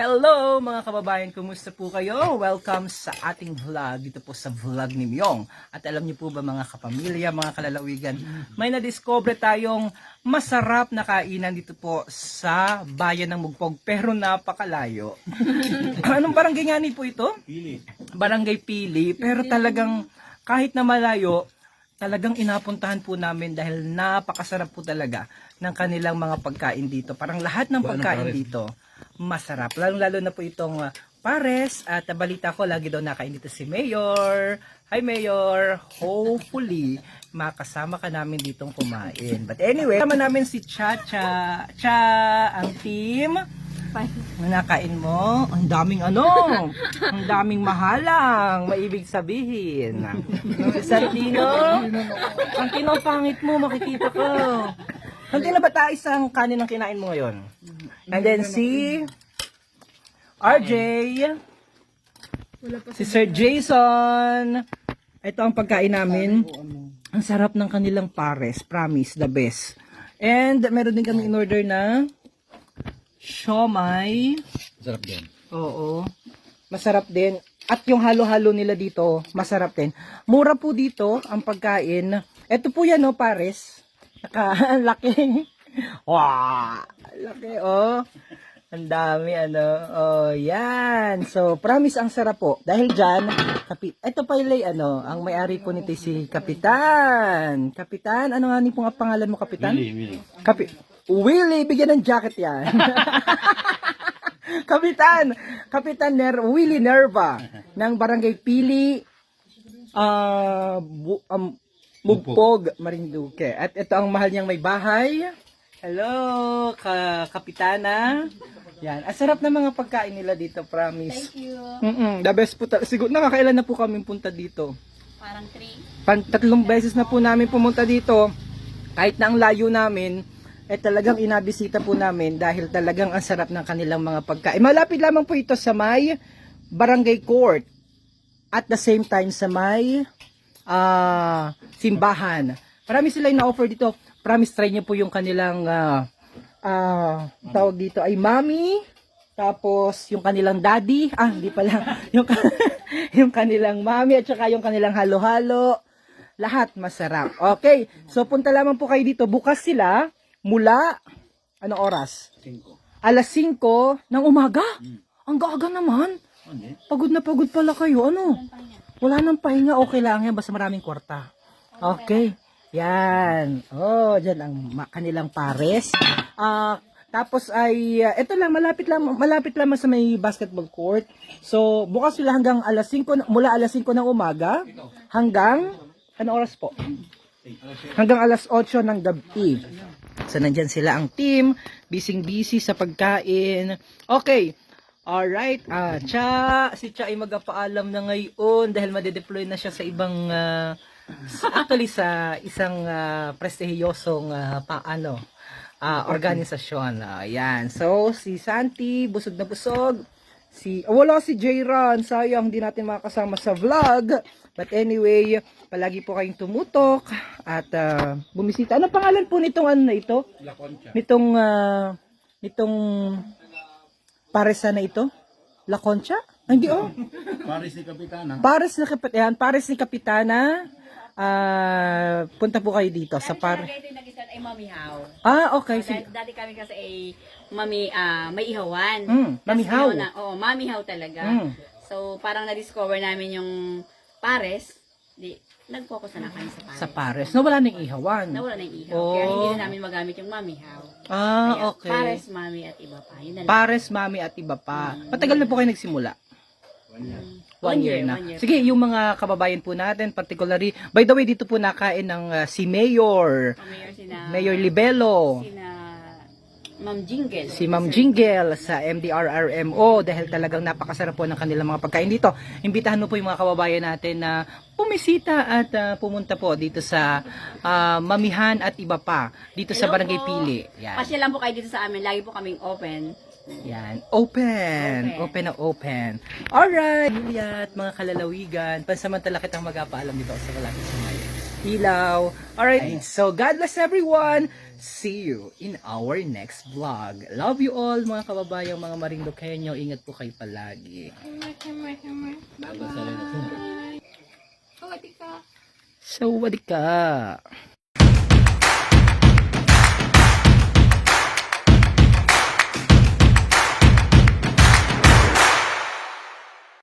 Hello mga kababayan, kumusta po kayo? Welcome sa ating vlog dito po sa vlog ni Myong. At alam niyo po ba mga kapamilya, mga kalalawigan, may na-discover tayong masarap na kainan dito po sa bayan ng Mugpog pero napakalayo. Anong barangay nga ni po ito? Pili. Barangay Pili pero talagang kahit na malayo, talagang inapuntahan po namin dahil napakasarap po talaga ng kanilang mga pagkain dito. Parang lahat ng pagkain dito masarap. Lalo-lalo na po itong uh, pares at uh, balita ko lagi daw nakain dito si Mayor. Hi Mayor! Hopefully, makasama ka namin ditong kumain. But anyway, kasama namin si Chacha. Cha, ang team. Nakain mo, ang daming ano, ang daming mahalang, maibig sabihin. Si Santino, Santino, ang pangit mo, makikita ko. Santino, ba tayo isang kanin ang kinain mo ngayon? And then si RJ, si Sir Jason, ito ang pagkain namin. Ang sarap ng kanilang pares, promise, the best. And meron din kami in order na siomay. Sarap din. Oo. Masarap din. At yung halo-halo nila dito, masarap din. Mura po dito ang pagkain. Ito po yan, no, pares. Naka, ang laki. Wow! Laki, oh. Ang dami, ano. Oh, yan. So, promise ang sarap po. Dahil dyan, kapi ito pa yung ano, ang may-ari po nito si Kapitan. Kapitan, ano nga ni pong pangalan mo, Kapitan? Pili. Kapi Willie, bigyan ng jacket yan. Kapitan, Kapitan Ner Willie Nerva ng Barangay Pili, ah bu- um, Mugpog, Marinduque. At ito ang mahal niyang may bahay. Hello, ka Kapitana. Yan, ang sarap ng mga pagkain nila dito, promise. Thank you. Mm the best po. ta- Siguro nakakailan na po kami punta dito. Parang three. Pan, tatlong beses na po namin pumunta dito. Kahit na ang layo namin, eh talagang inabisita po namin dahil talagang ang sarap ng kanilang mga pagkain. Malapit lamang po ito sa may barangay court. At the same time sa may ah, simbahan. Marami sila yung na-offer dito. Promise try niyo po yung kanilang ah, ah, tawag dito ay mami. Tapos yung kanilang daddy, ah hindi pala, yung, yung kanilang mami at saka yung kanilang halo-halo. Lahat masarap. Okay, so punta lamang po kayo dito. Bukas sila mula, anong oras? Cinco. Alas 5 ng umaga. Ang gaga naman. Ano eh? Pagod na pagod pala kayo. Ano? Wala nang pahinga. Okay lang yan. Basta maraming kwarta. Okay. Yan. Oh, dyan ang kanilang pares. Ah, tapos ay, uh, ito lang, malapit lang, malapit lang sa may basketball court. So, bukas sila hanggang alas 5, na- mula alas 5 ng umaga, hanggang, ano oras po? Hanggang alas 8 ng gabi. So, nandyan sila ang team, busy-busy sa pagkain. Okay. Alright, ah, Cha, si Cha ay magpaalam na ngayon dahil madedeploy na siya sa ibang, sa- actually sa isang ah, prestihiyosong ah, paano, ah, organisasyon. Yan. So, si Santi, busog na busog. Si, oh, wala si Jayron. Sayang, di natin makakasama sa vlog. But anyway, palagi po kayong tumutok at ah, bumisita. Ano pangalan po nitong ano na ito? La Concha. Nitong, ah, nitong paresa na ito? La Concha? Ay, Hindi oh. Paris ni Kapitana. Pares na kapitana, pares ni Kapitana. Ah, punta po kayo dito sa par. Ay mamihaw. Ah, okay. Sige. Dati, dati kami kasi ay mami, ah, may ihawan. Mm, Tas mamihaw. ngayon Na, oo, mamihaw talaga. Mm. So, parang na-discover namin yung pares. Di, nag-focus na lang kami sa pares. Sa pares. Na wala nang ihawan. Nawala na yung ihaw. Oh. Kaya hindi na namin magamit yung mamihaw. Ah, Kaya, okay. Pares, mami, at iba pa. Yun na lang. Pares, mami at iba pa. Matagal na po kayo nagsimula. One year. One, year, na. one year. Sige, yung mga kababayan po natin, particularly, by the way, dito po nakain ng uh, si Mayor, Oh, Mayor sina, Mayor Libelo, sina Ma'am Jingle. si Ma'am Jingle sa MDRRMO dahil talagang napakasarap po ng kanilang mga pagkain dito. Imbitahan mo po yung mga kababayan natin na pumisita at uh, pumunta po dito sa uh, Mamihan at iba pa dito sa Hello Barangay po. Pili. Yan. Pasya lang po kayo dito sa amin. Lagi po kaming open. Yan. Open. Open Open. na open. Alright. Julia at mga kalalawigan, pansamantala kitang magpaalam dito sa malapit sa ilaw. Alright. So, God bless everyone. See you in our next vlog. Love you all mga kababayang mga Marindokenyo. Ingat po kayo palagi. Bye-bye. So, ka.